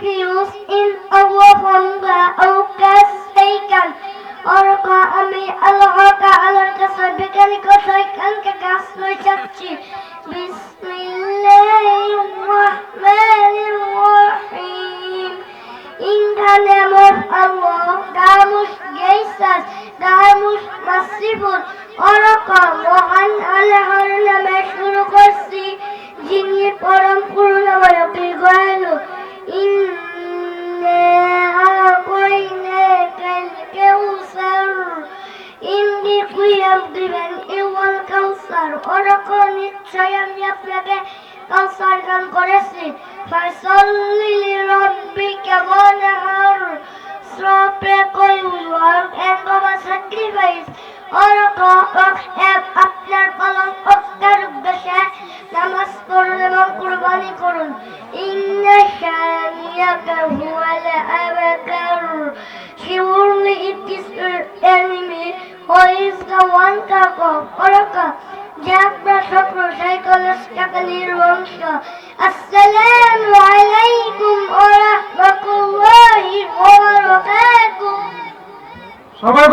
previous in our hunger أوكس تيكن أرقى أمي ألعاك على الكسر بكلك وترك أنك كسر تبكي بسم الله الرحمن الرحيم. إن كان الله دامش جيسد دامش مصيب أرقى وعن على هرنا مشهور كرسي দিবেন ইওয়াল কাউসার ওরকম নিশ্চয় আমি আপনাকে কাউসার গান করেছি ফাসল্লি লিরাব্বিকা ওয়ানহার Sobre work and Baba sacrifice ওরকম আপনার পালন করতার উদ্দেশ্যে নামাজ পড়ুন এবং কুরবানি করুন ইন্না শানিয়াকা হুয়াল the one কাকো ওরকম যে আপনার শত্রু সেই কলেজ টাকা নির্বংশ আসসালামু আলাইকুম ওয়া রাহমাতুল্লাহি ওয়া সবাই